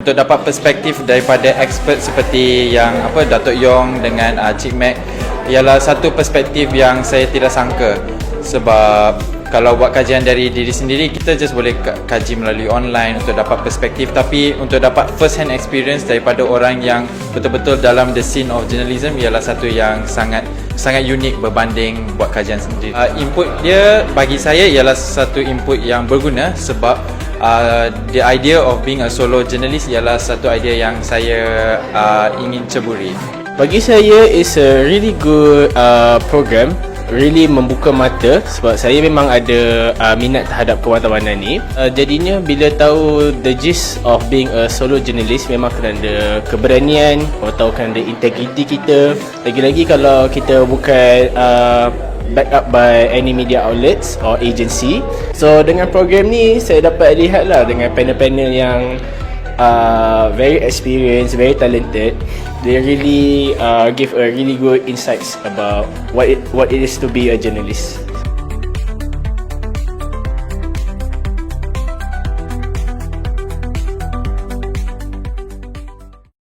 Untuk dapat perspektif daripada expert seperti yang apa Datuk Yong dengan uh, Cik Mac ialah satu perspektif yang saya tidak sangka sebab kalau buat kajian dari diri sendiri kita just boleh ka- kaji melalui online untuk dapat perspektif tapi untuk dapat first hand experience daripada orang yang betul-betul dalam the scene of journalism ialah satu yang sangat sangat unik berbanding buat kajian sendiri. Uh, input dia bagi saya ialah satu input yang berguna sebab uh, the idea of being a solo journalist ialah satu idea yang saya uh, ingin ceburi. Bagi saya is a really good uh, program. Really membuka mata sebab saya memang ada uh, minat terhadap kewartawanan ni. Uh, jadinya bila tahu the gist of being a solo journalist memang kena ada keberanian atau ada integriti kita. Lagi-lagi kalau kita bukan uh, back up by any media outlets or agency so dengan program ni saya dapat lihat lah dengan panel-panel yang uh, very experienced, very talented. They really uh, give a really good insights about what it what it is to be a journalist.